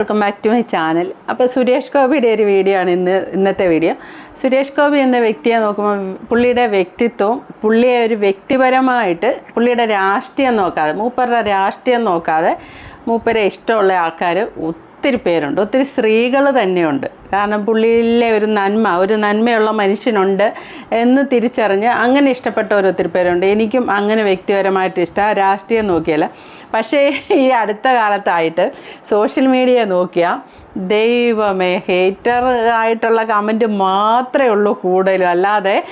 Welcome back to my channel അപ്പോൾ സുരേഷ് ഗോപിയുടെ ഒരു വീഡിയോ ആണ് ഇന്ന് ഇന്നത്തെ വീഡിയോ സുരേഷ് ഗോപി എന്ന വ്യക്തിയെ നോക്കുമ്പോൾ പുള്ളിയുടെ വ്യക്തിത്വം പുള്ളിയെ ഒരു വ്യക്തിപരമായിട്ട് പുള്ളിയുടെ രാഷ്ട്രീയം നോക്കാതെ മൂപ്പരുടെ രാഷ്ട്രീയം നോക്കാതെ മൂപ്പരെ ഇഷ്ടമുള്ള ആൾക്കാർ ഒത്തിരി പേരുണ്ട്. ഒത്തിരി സ്ത്രീകൾ തന്നെയുണ്ട്. കാരണം പുള്ളിയിലെ ഒരു നന്മ ഒരു നന്മയുള്ള മനുഷ്യനുണ്ട് എന്ന് തിരിച്ചറിഞ്ഞ് അങ്ങനെ ഇഷ്ടപ്പെട്ട ഒരൊത്തിരി പേരുണ്ട്. എനിക്കും അങ്ങനെ വ്യക്തിപരമായിട്ട് ഇഷ്ടം. രാഷ്ട്രീയം നോക്കിയല്ല. പക്ഷേ ഈ അടുത്ത കാലത്തായിട്ട് സോഷ്യൽ മീഡിയ നോക്കിയാൽ ദൈവമേ ഹേറ്റർ ആയിട്ടുള്ള കമന്റ് മാത്രമേ ഉള്ളൂ കൂടുതലും. അല്ലാതെ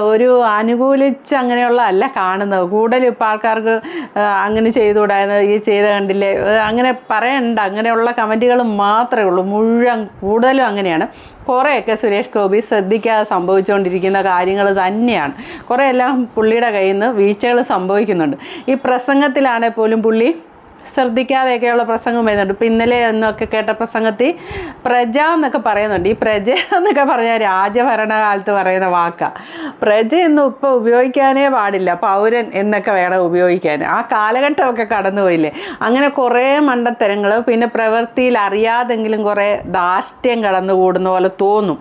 ഒരു അനുകൂലിച്ച് അങ്ങനെയുള്ള അല്ല കാണുന്നത്. കൂടുതലും ഇപ്പോൾ ആൾക്കാർക്ക് അങ്ങനെ ചെയ്തുകൂടായിരുന്നു ഈ ചെയ്ത് കണ്ടില്ലേ? അങ്ങനെ പറയണ്ട. അങ്ങനെയുള്ള കമന്റുകൾ മാത്രമേ ഉള്ളൂ. മുഴുവൻ കൂടുതലും അങ്ങനെയാണ്. കുറേയൊക്കെ സുരേഷ് ഗോപി ശ്രദ്ധിക്കാതെ സംഭവിച്ചുകൊണ്ടിരിക്കുന്ന കാര്യങ്ങൾ തന്നെയാണ്. കുറേ എല്ലാം പുള്ളിയുടെ കയ്യിൽ നിന്ന് വീഴ്ചകൾ സംഭവിക്കുന്നുണ്ട്. ഈ പ്രസംഗത്തിലാണെങ്കിൽ പോലും പുള്ളി ശ്രദ്ധിക്കാതെയൊക്കെയുള്ള പ്രസംഗം വരുന്നുണ്ട്. ഇപ്പം ഇന്നലെ എന്നൊക്കെ കേട്ട പ്രസംഗത്തിൽ പ്രജ എന്നൊക്കെ പറയുന്നുണ്ട്. ഈ പ്രജ എന്നൊക്കെ പറഞ്ഞാൽ രാജഭരണകാലത്ത് പറയുന്ന വാക്കാണ് പ്രജയൊന്നും ഇപ്പോൾ ഉപയോഗിക്കാനേ പാടില്ല. പൗരൻ എന്നൊക്കെ വേണം ഉപയോഗിക്കാൻ. ആ കാലഘട്ടമൊക്കെ കടന്നുപോയില്ലേ? അങ്ങനെ കുറേ മണ്ടത്തരങ്ങൾ പിന്നെ പ്രവൃത്തിയിൽ അറിയാതെങ്കിലും കുറേ ധാർഷ്ട്യം കടന്നുകൂടുന്ന പോലെ തോന്നും.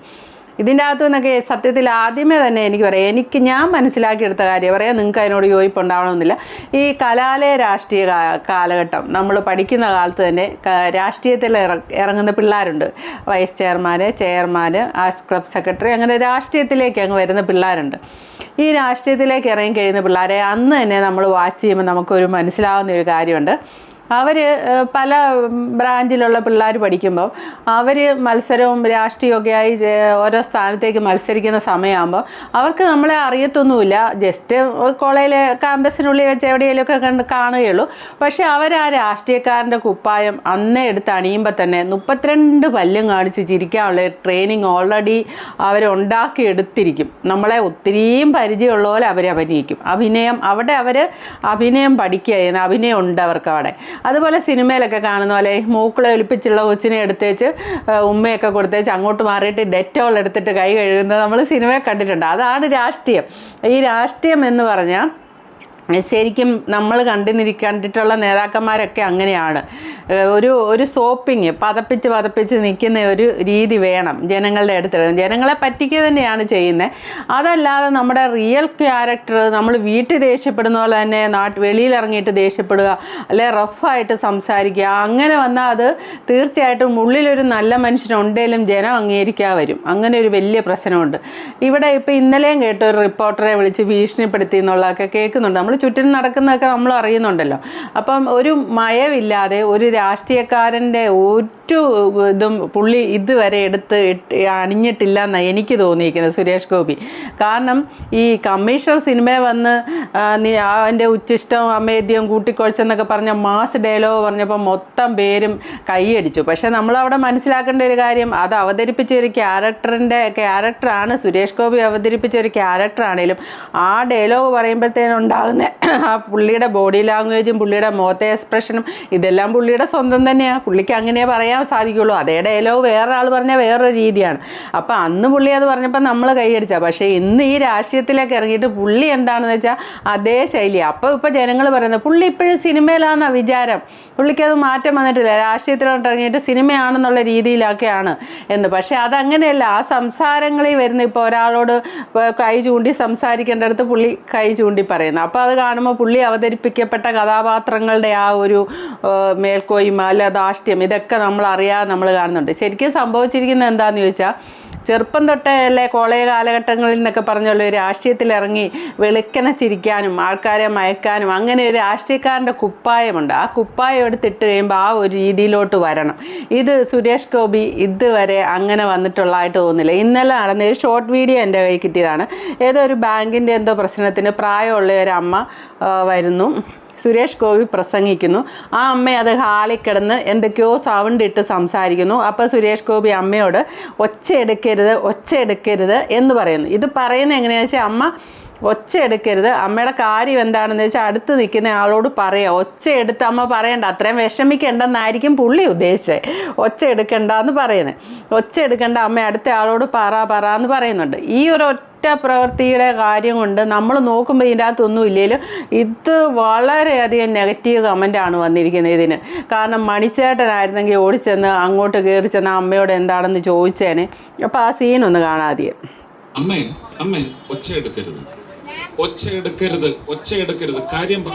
ഇതിന്റെ അകത്തു നിന്നൊക്കെ സത്യത്തിൽ ആദ്യമേ തന്നെ എനിക്ക് പറയാം. എനിക്ക് ഞാൻ മനസ്സിലാക്കിയെടുത്ത കാര്യം പറയാം. നിങ്ങൾക്ക് അതിനോട് യോജിപ്പുണ്ടാവണമെന്നില്ല. ഈ കലാലയ രാഷ്ട്രീയ കാലഘട്ടം നമ്മൾ പഠിക്കുന്ന കാലത്ത് തന്നെ രാഷ്ട്രീയത്തിൽ ഇറങ്ങുന്ന പിള്ളേരുണ്ട്. Vice chairman chairman as club secretary അങ്ങനെ രാഷ്ട്രീയത്തിലേക്ക് അങ്ങ് വരുന്ന പിള്ളേരുണ്ട്. ഈ രാഷ്ട്രീയത്തിലേക്ക് ഇറങ്ങി കഴിയുന്ന പിള്ളേരെ അന്ന് തന്നെ നമ്മൾ വാച്ച് ചെയ്യുമ്പോൾ നമുക്കൊരു മനസ്സിലാവുന്ന ഒരു കാര്യമുണ്ട്. അവർ പല ബ്രാഞ്ചിലുള്ള പിള്ളേർ പഠിക്കുമ്പോൾ അവർ മത്സരവും രാഷ്ട്രീയമൊക്കെ ആയി ഓരോ സ്ഥാനത്തേക്ക് മത്സരിക്കുന്ന സമയമാകുമ്പോൾ അവർക്ക് നമ്മളെ അറിയത്തൊന്നുമില്ല. ജസ്റ്റ് കോളേജിലെ ക്യാമ്പസിനുള്ളിൽ വെച്ച് എവിടെയെങ്കിലുമൊക്കെ കണ്ട് കാണുകയുള്ളൂ. പക്ഷേ അവർ ആ രാഷ്ട്രീയക്കാരന്റെ കുപ്പായം അന്നേ എടുത്ത് അണിയുമ്പോൾ തന്നെ മുപ്പത്തിരണ്ട് പല്ലും കാണിച്ച് ചിരിക്കാനുള്ള ട്രെയിനിങ് ഓൾറെഡി അവരുണ്ടാക്കി എടുത്തിരിക്കും. നമ്മളെ ഒത്തിരിയും പരിചയമുള്ള പോലെ അവരെ അഭിനയിക്കും. അഭിനയം അവിടെ അവർ അഭിനയം പഠിക്കുക അഭിനയം ഉണ്ട് അവർക്ക് അവിടെ. അതുപോലെ സിനിമയിലൊക്കെ കാണുന്ന പോലെ മൂക്കളെ ഒലിപ്പിച്ചുള്ള കൊച്ചിനെ എടുത്തേച്ച് ഉമ്മയൊക്കെ കൊടുത്തേച്ച് അങ്ങോട്ട് മാറിയിട്ട് ഡെറ്റോൾ എടുത്തിട്ട് കൈ കഴുകുന്നത് നമ്മൾ സിനിമയിൽ കണ്ടിട്ടുണ്ട്. അതാണ് രാഷ്ട്രീയം. ഈ രാഷ്ട്രീയം എന്ന് പറഞ്ഞാൽ ശരിക്കും നമ്മൾ കണ്ടിരി നേതാക്കന്മാരൊക്കെ അങ്ങനെയാണ്. ഒരു ഒരു സോപ്പിങ് പതപ്പിച്ച് പതപ്പിച്ച് നിൽക്കുന്ന ഒരു രീതി വേണം ജനങ്ങളുടെ അടുത്ത്. ജനങ്ങളെ പറ്റിക്കുക തന്നെയാണ് ചെയ്യുന്നത് അതല്ലാതെ നമ്മുടെ റിയൽ ക്യാരക്ടർ നമ്മൾ വീട്ടിൽ ദേഷ്യപ്പെടുന്ന പോലെ തന്നെ നാട്ട് വെളിയിലിറങ്ങിയിട്ട് ദേഷ്യപ്പെടുക അല്ലെ റഫായിട്ട് സംസാരിക്കുക അങ്ങനെ വന്നാൽ അത് തീർച്ചയായിട്ടും ഉള്ളിലൊരു നല്ല മനുഷ്യനുണ്ടെങ്കിലും ജനം അംഗീകരിക്കാൻ വരും. അങ്ങനെ ഒരു വലിയ പ്രശ്നമുണ്ട്. ഇവിടെ ഇപ്പോൾ ഇന്നലെയും കേട്ട ഒരു റിപ്പോർട്ടറെ വിളിച്ച് ഭീഷണിപ്പെടുത്തി എന്നുള്ളതൊക്കെ കേൾക്കുന്നുണ്ട്. നമ്മൾ ചുറ്റിനും നടക്കുന്നതൊക്കെ നമ്മൾ അറിയുന്നുണ്ടല്ലോ. അപ്പം ഒരു മയവില്ലാതെ ഒരു രാഷ്ട്രീയക്കാരന്റെ ഒരു ഇതും പുള്ളി ഇതുവരെ എടുത്ത് അണിഞ്ഞിട്ടില്ല എന്നാണ് എനിക്ക് തോന്നിയിരിക്കുന്നത് സുരേഷ് ഗോപി. കാരണം ഈ കമ്മീഷണർ സിനിമ വന്ന് അവന്റെ ഉച്ചിഷ്ടം അമേദ്യം കൂട്ടിക്കൊഴിച്ചെന്നൊക്കെ പറഞ്ഞ മാസ് ഡയലോഗ് പറഞ്ഞപ്പോൾ മൊത്തം പേരും കൈയടിച്ചു. പക്ഷെ നമ്മളവിടെ മനസ്സിലാക്കേണ്ട ഒരു കാര്യം അത് അവതരിപ്പിച്ച ഒരു ക്യാരക്ടറിന്റെ ക്യാരക്ടറാണ് സുരേഷ് ഗോപി അവതരിപ്പിച്ച ഒരു ക്യാരക്ടറാണേലും ആ ഡയലോഗ് പറയുമ്പോഴത്തേനും ഉണ്ടാകുന്ന ആ പുള്ളിയുടെ ബോഡി ലാംഗ്വേജും പുള്ളിയുടെ മുഖത്തെ എക്സ്പ്രഷനും ഇതെല്ലാം പുള്ളിയുടെ സ്വന്തം തന്നെയാണ് പുള്ളിക്ക് അങ്ങനെ പറയാൻ സാധിക്കുള്ളൂ. അതേ ഡയലോഗ് വേറെ ആൾ പറഞ്ഞാൽ വേറൊരു രീതിയാണ്. അപ്പോൾ അന്ന് പുള്ളി അത് പറഞ്ഞപ്പോൾ നമ്മൾ കൈയടിച്ച. പക്ഷേ ഇന്ന് ഈ രാഷ്ട്രീയത്തിലേക്ക് ഇറങ്ങിയിട്ട് പുള്ളി എന്താണെന്ന് വെച്ചാൽ അതേ ശൈലി. അപ്പോൾ ഇപ്പോൾ ജനങ്ങൾ പറയുന്നത് പുള്ളി ഇപ്പോഴും സിനിമയിലാണെന്ന വിചാരം. പുള്ളിക്കത് മാറ്റം വന്നിട്ടില്ല. രാഷ്ട്രീയത്തിലോട്ട് ഇറങ്ങിയിട്ട് സിനിമയാണെന്നുള്ള രീതിയിലൊക്കെയാണ്. എന്ന്. പക്ഷേ അതങ്ങനെയല്ല. ആ സംസാരങ്ങളിൽ വരുന്ന ഇപ്പോൾ ഒരാളോട് കൈ ചൂണ്ടി സംസാരിക്കേണ്ടടുത്ത് പുള്ളി കൈ ചൂണ്ടി പറയുന്നു. അപ്പോൾ അത് കാണുമ്പോൾ പുള്ളി അവതരിപ്പിക്കപ്പെട്ട കഥാപാത്രങ്ങളുടെ ആ ഒരു മേൽക്കോയ്മ അല്ല ധാഷ്ട്യം ഇതൊക്കെ നമ്മൾ അറിയാതെ നമ്മൾ കാണുന്നുണ്ട്. ശരിക്കും സംഭവിച്ചിരിക്കുന്നത് എന്താണെന്ന് ചോദിച്ചാൽ ചെറുപ്പം തൊട്ടേ അല്ലേ കോളേജ് കാലഘട്ടങ്ങളിൽ നിന്നൊക്കെ പറഞ്ഞുള്ള രാഷ്ട്രീയത്തിൽ ഇറങ്ങി വെളുക്കന ചിരിക്കാനും ആൾക്കാരെ മയക്കാനും അങ്ങനെ ഒരു രാഷ്ട്രീയക്കാരന്റെ കുപ്പായമുണ്ട്. ആ കുപ്പായം എടുത്തിട്ട് കഴിയുമ്പോൾ ആ ഒരു രീതിയിലോട്ട് വരണം. ഇത് സുരേഷ് ഗോപി ഇതുവരെ അങ്ങനെ വന്നിട്ടുള്ളതായിട്ട് തോന്നുന്നില്ല. ഇന്നലെ നടന്ന ഒരു ഷോർട്ട് വീഡിയോ എന്റെ കയ്യിൽ കിട്ടിയതാണ്. ഏതോ ഒരു ബാങ്കിന്റെ എന്തോ പ്രശ്നത്തിന് പ്രായമുള്ള ഒരു അമ്മ വരുന്നു. സുരേഷ് ഗോപി പ്രസംഗിക്കുന്നു. ആ അമ്മ അത് ഹാളിൽ കിടന്ന് എന്തൊക്കെയോ സൗണ്ട് ഇട്ട് സംസാരിക്കുന്നു. അപ്പോൾ സുരേഷ് ഗോപി അമ്മയോട് ഒച്ച എടുക്കരുത് ഒച്ച എടുക്കരുത് എന്ന് പറയുന്നു. ഇത് പറയുന്നത് എങ്ങനെയാണെന്ന് വെച്ചാൽ അമ്മ ഒച്ച എടുക്കരുത്. അമ്മയുടെ കാര്യം എന്താണെന്ന് വെച്ചാൽ അടുത്ത് നിൽക്കുന്ന ആളോട് പറയുക ഒച്ച എടുത്ത് അമ്മ പറയണ്ട. അത്രയും വിഷമിക്കേണ്ടെന്നായിരിക്കും പുള്ളി ഉദ്ദേശിച്ചത് ഒച്ച എടുക്കണ്ട എന്ന് പറയുന്നത് ഒച്ച എടുക്കേണ്ട. അമ്മ അടുത്ത ആളോട് പറ പറ എന്ന് പറയുന്നുണ്ട്. ഈ ഒരു പ്രവൃത്തിയുടെ കാര്യം കൊണ്ട് നമ്മൾ നോക്കുമ്പോൾ ഇതിന്റെ അകത്തൊന്നും ഇല്ലെങ്കിലും ഇത് വളരെയധികം നെഗറ്റീവ് കമന്റാണ് വന്നിരിക്കുന്നത് ഇതിന്. കാരണം മണിച്ചേട്ടനായിരുന്നെങ്കിൽ ഓടിച്ചെന്ന് അങ്ങോട്ട് കയറി ചെന്ന് അമ്മയോട് എന്താണെന്ന് ചോദിച്ചേനെ. അപ്പോൾ ആ സീൻ ഒന്ന് കാണാതെ അമ്മേ അമ്മേ ഒച്ച എടുക്കരുത്. ഒച്ച എടുക്കരുത് ഒച്ച എടുക്കരുത്. കാര്യം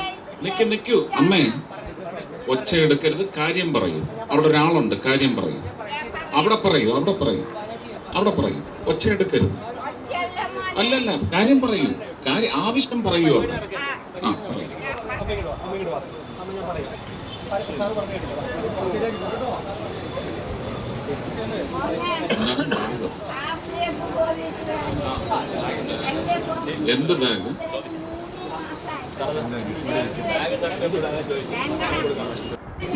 നിക്ക് നിക്കൂ. അമ്മേ ഒച്ച എടുക്കരുത് കാര്യം പറയൂ. അവിടെ ഒരാളുണ്ട് കാര്യം പറയൂ. അവിടെ പറയൂ അവിടെ പറയൂ. അവിടെ പറയൂ. ഒച്ച എടുക്കരുത്. അല്ലല്ല കാര്യം പറയൂ. കാര്യം ആവശ്യം പറയൂ എന്ത് ബാഗ്?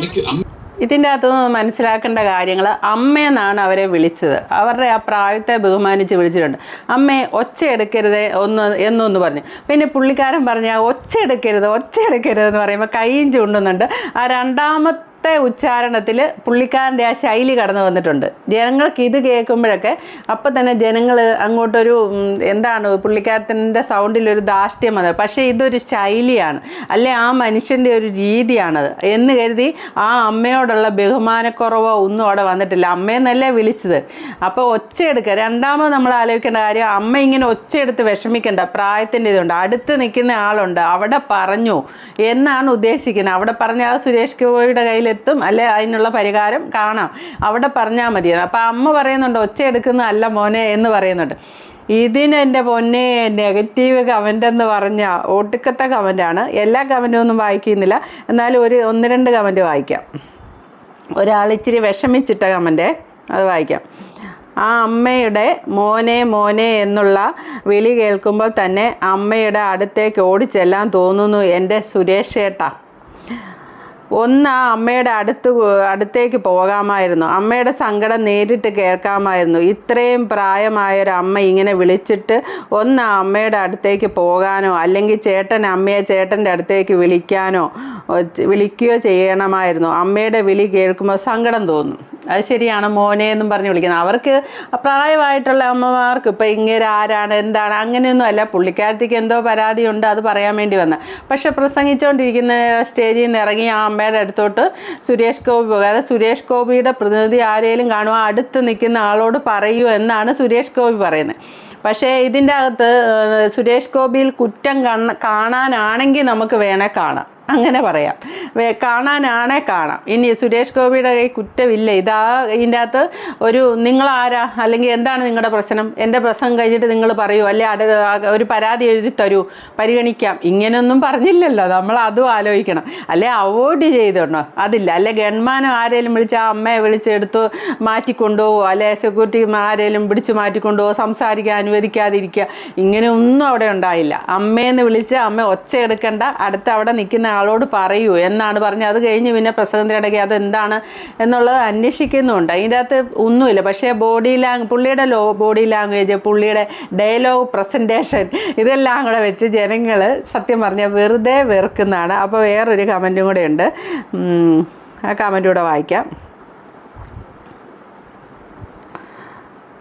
നിക്ക് അമ്മ ഇതിന്റെ അകത്തുനിന്ന് മനസ്സിലാക്കേണ്ട കാര്യങ്ങൾ അമ്മയെന്നാണ് അവരെ വിളിച്ചത്. അവരുടെ ആ പ്രായത്തെ ബഹുമാനിച്ച് വിളിച്ചിട്ടുണ്ട്. അമ്മയെ ഒച്ച എടുക്കരുത് ഒന്ന് എന്നൊന്ന് പറഞ്ഞു. പിന്നെ പുള്ളിക്കാരൻ പറഞ്ഞ ഒച്ച എടുക്കരുത് ഒച്ച എടുക്കരുത് എന്ന് പറയുമ്പോൾ കൈയും ചൂണ്ടുന്നുണ്ട്. ആ രണ്ടാമത്തെ ഉച്ചാരണത്തിൽ പുള്ളിക്കാരന്റെ ആ ശൈലി കടന്നു വന്നിട്ടുണ്ട്. ജനങ്ങൾക്ക് ഇത് കേൾക്കുമ്പോഴൊക്കെ അപ്പം തന്നെ ജനങ്ങൾ അങ്ങോട്ടൊരു എന്താണ് പുള്ളിക്കാരത്തിന്റെ സൗണ്ടിലൊരു ധാഷ്ട്യം വന്നത്. പക്ഷേ ഇതൊരു ശൈലിയാണ്. അല്ലെ ആ മനുഷ്യന്റെ ഒരു രീതിയാണത്. എന്ന് കരുതി ആ അമ്മയോടുള്ള ബഹുമാനക്കുറവോ ഒന്നും അവിടെ വന്നിട്ടില്ല. അമ്മയെന്നല്ലേ വിളിച്ചത്? അപ്പോൾ ഒച്ചയെടുക്കുക രണ്ടാമത് നമ്മൾ ആലോചിക്കേണ്ട കാര്യം അമ്മ ഇങ്ങനെ ഒച്ചയെടുത്ത് വിഷമിക്കേണ്ട. പ്രായത്തിന്റെ ഇതുണ്ട്. അടുത്ത് നിൽക്കുന്ന ആളുണ്ട്. അവിടെ പറഞ്ഞു എന്നാണ് ഉദ്ദേശിക്കുന്നത്. അവിടെ പറഞ്ഞ ആ സുരേഷ് ഗോപിയുടെ കയ്യിലെത്തും അല്ലെ അതിനുള്ള പരിഹാരം കാണാം. അവിടെ പറഞ്ഞാൽ മതി. അപ്പം അമ്മ പറയുന്നുണ്ട് ഒച്ച എടുക്കുന്നതല്ല മോനെ എന്ന് പറയുന്നുണ്ട്. ഇതിന് എന്റെ പൊന്നെ നെഗറ്റീവ് കമന്റ് എന്ന് പറഞ്ഞാൽ ഒടുക്കത്തെ കമന്റാണ് എല്ലാ കമന്റും ഒന്നും വായിക്കുന്നില്ല. എന്നാലും ഒരു ഒന്ന് രണ്ട് കമന്റ് വായിക്കാം. ഒരാൾ ഇച്ചിരി വിഷമിച്ചിട്ട കമന്റ് അത് വായിക്കാം. ആ അമ്മയുടെ മോനെ മോനെ എന്നുള്ള വിളി കേൾക്കുമ്പോൾ തന്നെ അമ്മയുടെ അടുത്തേക്ക് ഓടിച്ചെല്ലാൻ തോന്നുന്നു എന്റെ സുരേഷ് ഒന്ന് ആ അമ്മയുടെ അടുത്ത് അടുത്തേക്ക് പോകാമായിരുന്നു. അമ്മയുടെ സങ്കടം നേരിട്ട് കേൾക്കാമായിരുന്നു. ഇത്രയും പ്രായമായ ഒരു അമ്മ ഇങ്ങനെ വിളിച്ചിട്ട് ഒന്ന് ആ അമ്മയുടെ അടുത്തേക്ക് പോകാനോ അല്ലെങ്കിൽ ചേട്ടൻ അമ്മയെ ചേട്ടന്റെ അടുത്തേക്ക് വിളിക്കാനോ വിളിക്കുകയോ ചെയ്യണമായിരുന്നു. അമ്മയുടെ വിളി കേൾക്കുമ്പോൾ സങ്കടം തോന്നും. അത് ശരിയാണ് മോനെ എന്നും പറഞ്ഞ് വിളിക്കുന്നത്. അവർക്ക് പ്രായമായിട്ടുള്ള അമ്മമാർക്ക് ഇപ്പം ഇങ്ങനെ ആരാണ് എന്താണ് അങ്ങനെയൊന്നും അല്ല. പുള്ളിക്കാരത്തേക്ക് എന്തോ പരാതിയുണ്ട് അത് പറയാൻ വേണ്ടി വന്ന. പക്ഷെ പ്രസംഗിച്ചുകൊണ്ടിരിക്കുന്ന സ്റ്റേജിൽ നിന്ന് ഇറങ്ങി ആ അമ്മയുടെ അടുത്തോട്ട് സുരേഷ് ഗോപി പോകാതെ സുരേഷ് ഗോപിയുടെ പ്രതിനിധി ആരെങ്കിലും കാണുക അടുത്ത് നിൽക്കുന്ന ആളോട് പറയൂ എന്നാണ് സുരേഷ് ഗോപി പറയുന്നത്. പക്ഷേ ഇതിന്റെ അകത്ത് സുരേഷ് ഗോപിയിൽ കുറ്റം കാണാനാണെങ്കിൽ നമുക്ക് വേണേൽ കാണാം. അങ്ങനെ പറയാം. കാണാനാണേ കാണാം. ഇനി സുരേഷ് ഗോപിയുടെ കൈ കുറ്റമില്ല. ഇതാ ഇതിന്റെ അകത്ത് ഒരു നിങ്ങളാരാ? അല്ലെങ്കിൽ എന്താണ് നിങ്ങളുടെ പ്രശ്നം? എന്റെ പ്രശ്നം കഴിഞ്ഞിട്ട് നിങ്ങൾ പറയൂ. അല്ലെ അട ഒരു പരാതി എഴുതി തരൂ. പരിഗണിക്കാം. ഇങ്ങനെയൊന്നും പറഞ്ഞില്ലല്ലോ. നമ്മൾ അതും ആലോചിക്കണം. അല്ലെ അവോയ്ഡ് ചെയ്തോണോ അതില്ല. അല്ലെ ഗൺമാനോ ആരെങ്കിലും വിളിച്ച് ആ അമ്മയെ വിളിച്ചെടുത്ത് മാറ്റിക്കൊണ്ടുപോവോ അല്ലെ സെക്യൂരിറ്റി ആരെങ്കിലും പിടിച്ച് മാറ്റിക്കൊണ്ടുപോവോ സംസാരിക്കാൻ അനുവദിക്കാതിരിക്കുക. ഇങ്ങനെ ഒന്നും അവിടെ ഉണ്ടായില്ല. അമ്മയെന്ന് വിളിച്ച് അമ്മ ഒച്ച എടുക്കണ്ട. അടുത്ത് അവിടെ നിൽക്കുന്ന ആളോട് പറയൂ. എന്നാണ് പറഞ്ഞ് അത് കഴിഞ്ഞ് പിന്നെ പ്രസംഗത്തിന്റെ ഇടയ്ക്ക് അത് എന്താണ് എന്നുള്ളത് അന്വേഷിക്കുന്നുണ്ട്. അതിന്റെ അകത്ത് ഒന്നുമില്ല. പക്ഷേ ബോഡി ലാംഗ് പുള്ളിയുടെ ലോ ബോഡി ലാംഗ്വേജ് പുള്ളിയുടെ ഡയലോഗ് പ്രസന്റേഷൻ ഇതെല്ലാം കൂടെ വെച്ച് ജനങ്ങൾ സത്യം പറഞ്ഞാൽ വെറുതെ വെറുക്കുന്നതാണ്. അപ്പോൾ വേറൊരു കമന്റും കൂടെ ഉണ്ട്. ആ കമന്റ് കൂടെ വായിക്കാം.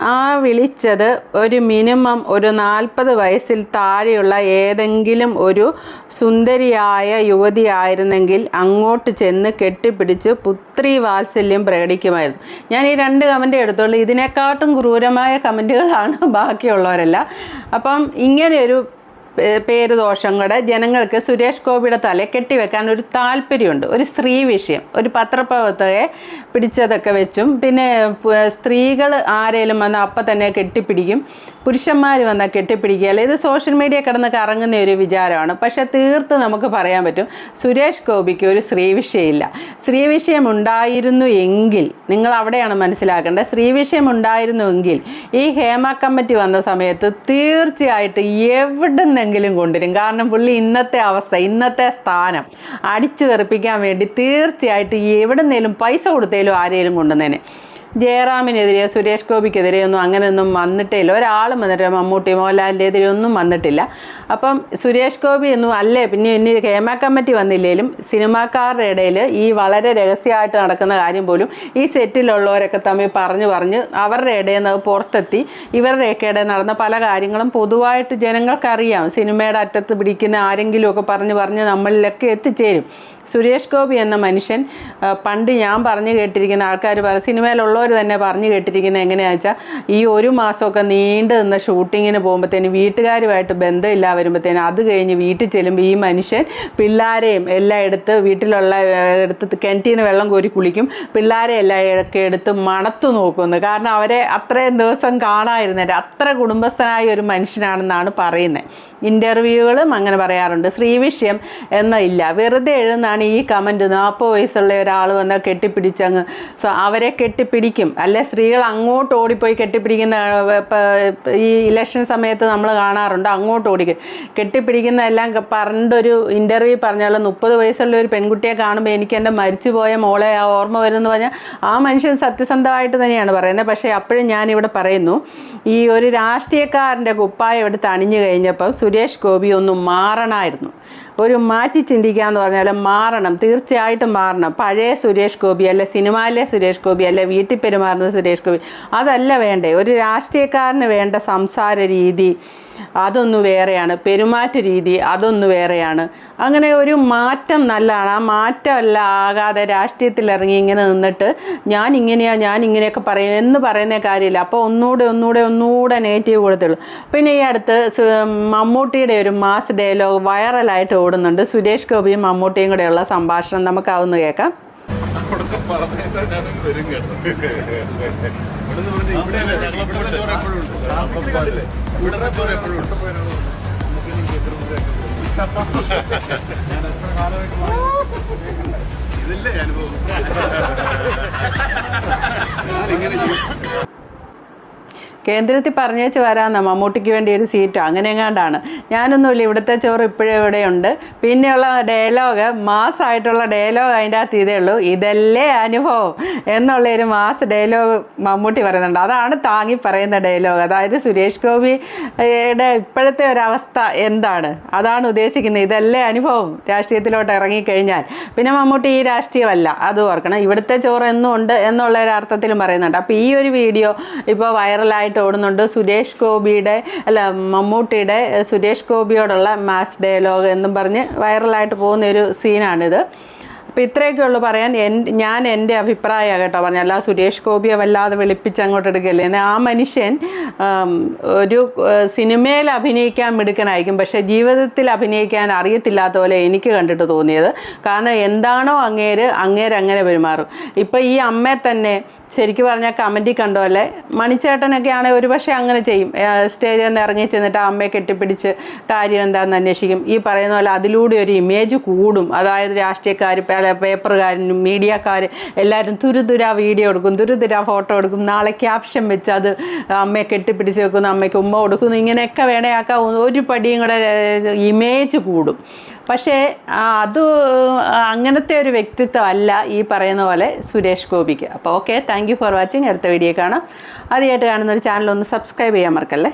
ആ വിളിച്ചത് ഒരു മിനിമം ഒരു നാൽപ്പത് വയസ്സിൽ താഴെയുള്ള ഏതെങ്കിലും ഒരു സുന്ദരിയായ യുവതിയായിരുന്നെങ്കിൽ അങ്ങോട്ട് ചെന്ന് കെട്ടിപ്പിടിച്ച് പുത്രി വാത്സല്യം പ്രകടിക്കുമായിരുന്നു. ഞാൻ ഈ രണ്ട് കമന്റ് എടുത്തോളൂ. ഇതിനെക്കാട്ടും ക്രൂരമായ കമന്റുകളാണ് ബാക്കിയുള്ളവരെല്ലാം. അപ്പം ഇങ്ങനെയൊരു പേര് ദോഷം കൂടെ ജനങ്ങൾക്ക് സുരേഷ് ഗോപിയുടെ തല കെട്ടിവെക്കാൻ ഒരു താല്പര്യമുണ്ട്. ഒരു സ്ത്രീ വിഷയം. ഒരു പത്രപ്രവർത്തകയെ പിടിച്ചതൊക്കെ വെച്ചും പിന്നെ സ്ത്രീകൾ ആരേലും വന്നാൽ അപ്പം തന്നെ കെട്ടിപ്പിടിക്കും. പുരുഷന്മാർ വന്നാൽ കെട്ടിപ്പിടിക്കുകയല്ല ഇത് സോഷ്യൽ മീഡിയ കിടന്ന് കറങ്ങുന്ന ഒരു വിചാരമാണ്. പക്ഷേ തീർത്ത് നമുക്ക് പറയാൻ പറ്റും സുരേഷ് ഗോപിക്ക് ഒരു സ്ത്രീ വിഷയമില്ല. സ്ത്രീ വിഷയം ഉണ്ടായിരുന്നു എങ്കിൽ നിങ്ങൾ അവിടെയാണ് മനസ്സിലാക്കേണ്ടത് സ്ത്രീ വിഷയം ഉണ്ടായിരുന്നുവെങ്കിൽ ഈ ഹേമ കമ്മിറ്റി വന്ന സമയത്ത് തീർച്ചയായിട്ടും എവിടുന്നെങ്കിലും കൊണ്ടുവരും. കാരണം പുള്ളി ഇന്നത്തെ അവസ്ഥ ഇന്നത്തെ സ്ഥാനം അടിച്ചു തെറിപ്പിക്കാൻ വേണ്ടി തീർച്ചയായിട്ടും എവിടെന്നേലും പൈസ കൊടുത്തേലും ആരെയും കൊണ്ടുവന്നേനെ. ജയറാമിനെതിരെ സുരേഷ് ഗോപിക്കെതിരെ ഒന്നും അങ്ങനെയൊന്നും വന്നിട്ടേ ഇല്ല ഒരാളും വന്നിട്ടില്ല മമ്മൂട്ടി മോഹൻലാലിന്റെ എതിരെ ഒന്നും വന്നിട്ടില്ല. അപ്പം സുരേഷ് ഗോപി ഒന്നും അല്ലേ? പിന്നെ ഇനി ഹേമ കമ്മിറ്റി വന്നില്ലെങ്കിലും സിനിമാക്കാരുടെ ഇടയിൽ ഈ വളരെ രഹസ്യമായിട്ട് നടക്കുന്ന കാര്യം പോലും ഈ സെറ്റിലുള്ളവരൊക്കെ തമ്മിൽ പറഞ്ഞു പറഞ്ഞ് അവരുടെ ഇടയിൽ നിന്ന് പുറത്തെത്തി. ഇവരുടെയൊക്കെ ഇടയിൽ നടന്ന പല കാര്യങ്ങളും പൊതുവായിട്ട് ജനങ്ങൾക്കറിയാം. സിനിമയുടെ അറ്റത്ത് പിടിക്കുന്ന ആരെങ്കിലുമൊക്കെ പറഞ്ഞ് പറഞ്ഞ് നമ്മളിലൊക്കെ എത്തിച്ചേരും. സുരേഷ് ഗോപി എന്ന മനുഷ്യൻ പണ്ട് ഞാൻ പറഞ്ഞു കേട്ടിരിക്കുന്ന ആൾക്കാർ പറ സിനിമയിലുള്ളവർ തന്നെ പറഞ്ഞു കേട്ടിരിക്കുന്ന എങ്ങനെയാണെന്ന് വെച്ചാൽ ഈ ഒരു മാസമൊക്കെ നീണ്ടു നിന്ന ഷൂട്ടിങ്ങിന് പോകുമ്പോഴത്തേന് വീട്ടുകാരുമായിട്ട് ബന്ധമില്ല വരുമ്പോഴത്തേന് അത് കഴിഞ്ഞ് വീട്ടിൽ ചെല്ലുമ്പോൾ ഈ മനുഷ്യൻ പിള്ളാരെയും എല്ലാം എടുത്ത് വീട്ടിലുള്ള എടുത്ത് കിണറ്റിൽ നിന്ന് വെള്ളം കോരി കുളിക്കും. പിള്ളാരെ എല്ലാം ഒക്കെ എടുത്ത് മണത്തു നോക്കുന്നു. കാരണം അവരെ അത്രയും ദിവസം കാണാതിരുന്നിട്ട് അത്ര കുടുംബസ്ഥനായ ഒരു മനുഷ്യനാണെന്നാണ് പറയുന്നത് ഇന്റർവ്യൂകളും അങ്ങനെ പറയാറുണ്ട്. ശ്രീവിഷയം എന്ന ഇല്ല. വെറുതെ എഴുതുന്നതാണ് ഈ കമന്റ് നാൽപ്പത് വയസ്സുള്ള ഒരാൾ വന്നാൽ കെട്ടിപ്പിടിച്ചങ്ങ്. സോ അവരെ കെട്ടിപ്പിടിക്കും. അല്ലെ സ്ത്രീകൾ അങ്ങോട്ട് ഓടിപ്പോയി കെട്ടിപ്പിടിക്കുന്ന ഈ ഇലക്ഷൻ സമയത്ത് നമ്മൾ കാണാറുണ്ട് അങ്ങോട്ട് ഓടിക്കും. കെട്ടിപ്പിടിക്കുന്നതെല്ലാം എല്ലാം പണ്ടൊരു ഇന്റർവ്യൂ പറഞ്ഞാലും മുപ്പത് വയസ്സുള്ള ഒരു പെൺകുട്ടിയെ കാണുമ്പോൾ എനിക്ക് എന്റെ മരിച്ചുപോയ മോളെ ആ ഓർമ്മ വരുമെന്ന് പറഞ്ഞാൽ ആ മനുഷ്യൻ സത്യസന്ധമായിട്ട് തന്നെയാണ് പറയുന്നത്. പക്ഷേ അപ്പോഴും ഞാനിവിടെ പറയുന്നു ഈ ഒരു രാഷ്ട്രീയക്കാരന്റെ കുപ്പായം എടുത്ത് അണിഞ്ഞു കഴിഞ്ഞപ്പോൾ സുരേഷ് ഗോപി ഒന്നും മാറണമായിരുന്നു ഒരു മാറ്റി ചിന്തിക്കുക എന്ന് പറഞ്ഞാൽ മാറണം. തീർച്ചയായിട്ടും മാറണം. പഴയ സുരേഷ് ഗോപി അല്ലെ സിനിമയിലെ സുരേഷ് ഗോപി അല്ലെ വീട്ടിൽ പെരുമാറുന്ന സുരേഷ് ഗോപി അതല്ല വേണ്ടേ. ഒരു രാഷ്ട്രീയക്കാരന് വേണ്ട സംസാര രീതി അതൊന്ന് വേറെയാണ്. പെരുമാറ്റ രീതി അതൊന്ന് വേറെയാണ്. അങ്ങനെ ഒരു മാറ്റം നല്ലതാണ് ആ മാറ്റമല്ല ആകാതെ രാഷ്ട്രീയത്തിൽ ഇറങ്ങി ഇങ്ങനെ നിന്നിട്ട് ഞാൻ ഇങ്ങനെയാ ഞാൻ ഇങ്ങനെയൊക്കെ പറയും എന്ന് പറയുന്ന കാര്യമില്ല. അപ്പോൾ ഒന്നുകൂടെ ഒന്നുകൂടെ ഒന്നുകൂടെ നെഗറ്റീവ് കൊടുത്തുള്ളൂ. പിന്നെ ഈ അടുത്ത് മമ്മൂട്ടിയുടെ ഒരു മാസ് ഡയലോഗ് വൈറലായിട്ട് ഓടുന്നുണ്ട്. സുരേഷ് ഗോപിയും മമ്മൂട്ടിയും കൂടെയുള്ള സംഭാഷണം നമുക്ക് അതൊന്ന് കേൾക്കാം. ഇവിടെ പറഞ്ഞാൽ ഇവിടെ വരും കേട്ടോ. ഇവിടെ ഇവിടെ എപ്പോഴും ഉണ്ട്. ഇതില്ലേ അനുഭവം? ഞാനിങ്ങനെ ചെയ്യും. കേന്ദ്രത്തിൽ പറഞ്ഞേച്ച് വരാന്ന മമ്മൂട്ടിക്ക് വേണ്ടി ഒരു സീറ്റ് അങ്ങനെ എങ്ങാണ്ടാണ് ഞാനൊന്നുമില്ല ഇവിടുത്തെ ചോറ് ഇപ്പോഴും ഇവിടെയുണ്ട്. പിന്നെയുള്ള ഡയലോഗ് മാസമായിട്ടുള്ള ഡയലോഗ് അതിന്റെ അകത്ത് ഇതേ ഉള്ളൂ. ഇതല്ലേ അനുഭവം എന്നുള്ള ഒരു മാസ് ഡയലോഗ് മമ്മൂട്ടി പറയുന്നുണ്ട്. അതാണ് താങ്ങി പറയുന്ന ഡയലോഗ് അതായത് സുരേഷ് ഗോപിയുടെ ഇപ്പോഴത്തെ ഒരവസ്ഥ എന്താണ്? അതാണ് ഉദ്ദേശിക്കുന്നത്. ഇതല്ലേ അനുഭവം രാഷ്ട്രീയത്തിലോട്ട് ഇറങ്ങിക്കഴിഞ്ഞാൽ. പിന്നെ മമ്മൂട്ടി ഈ രാഷ്ട്രീയമല്ല അത് ഓർക്കണം. ഇവിടുത്തെ ചോറ് എന്നും ഉണ്ട് എന്നുള്ള ഒരു അർത്ഥത്തിലും പറയുന്നുണ്ട്. അപ്പോൾ ഈ ഒരു വീഡിയോ ഇപ്പോൾ വൈറലായിട്ട് ഓടുന്നുണ്ട് സുരേഷ് ഗോപിയുടെ അല്ല മമ്മൂട്ടിയുടെ സുരേഷ് ഗോപിയോടുള്ള മാസ് ഡയലോഗ് എന്നും പറഞ്ഞ് വൈറലായിട്ട് പോകുന്ന ഒരു സീനാണിത്. അപ്പോൾ ഇത്രയൊക്കെ ഉള്ളൂ പറയാൻ. എൻ ഞാൻ എന്റെ അഭിപ്രായമാണ് കേട്ടോ പറഞ്ഞ അല്ല സുരേഷ് ഗോപിയെ വല്ലാതെ വെളുപ്പിച്ച് അങ്ങോട്ട് എടുക്കല്ലേ? എന്നാൽ ആ മനുഷ്യൻ ഒരു സിനിമയിൽ അഭിനയിക്കാൻ മിടുക്കനായിരിക്കും. പക്ഷേ ജീവിതത്തിൽ അഭിനയിക്കാൻ അറിയത്തില്ലാത്ത പോലെ എനിക്ക് കണ്ടിട്ട് തോന്നിയത്. കാരണം എന്താണോ അങ്ങേര് അങ്ങേര് അങ്ങനെ പെരുമാറും. ഇപ്പം ഈ അമ്മയെ തന്നെ ശരിക്കും പറഞ്ഞാൽ കമന്റിൽ കണ്ടോ അല്ലേ? മണിച്ചേട്ടനൊക്കെ ആണെങ്കിൽ ഒരുപക്ഷെ അങ്ങനെ ചെയ്യും. സ്റ്റേജിൽ നിന്ന് ഇറങ്ങി ചെന്നിട്ട് അമ്മയെ കെട്ടിപ്പിടിച്ച് കാര്യം എന്താണെന്ന് അന്വേഷിക്കും. ഈ പറയുന്ന പോലെ അതിലൂടെ ഒരു ഇമേജ് കൂടും. അതായത് രാഷ്ട്രീയക്കാർ പേപ്പറുകാരനും പേപ്പറുകാരും മീഡിയക്കാർ എല്ലാവരും തുരുതുര വീഡിയോ എടുക്കും തുരുതുര ഫോട്ടോ എടുക്കും. നാളെ ക്യാപ്ഷൻ വെച്ച് അത് അമ്മയെ കെട്ടിപ്പിടിച്ച് വെക്കുന്നു അമ്മയ്ക്ക് ഉമ്മ കൊടുക്കുന്നു. ഇങ്ങനെയൊക്കെ വേണയാക്കാം ഒരു പടിയും കൂടെ ഇമേജ് കൂടും. പക്ഷേ അത് അങ്ങനത്തെ ഒരു വ്യക്തിത്വം അല്ല ഈ പറയുന്ന പോലെ സുരേഷ് ഗോപിക്ക്. അപ്പോൾ ഓക്കെ താങ്ക് ഫോർ വാച്ചിങ് അടുത്ത വീഡിയോ കാണാം. ആദ്യമായിട്ട് കാണുന്ന ഒരു ചാനൽ ഒന്ന് സബ്സ്ക്രൈബ് ചെയ്യാൻ മറക്കല്ലേ?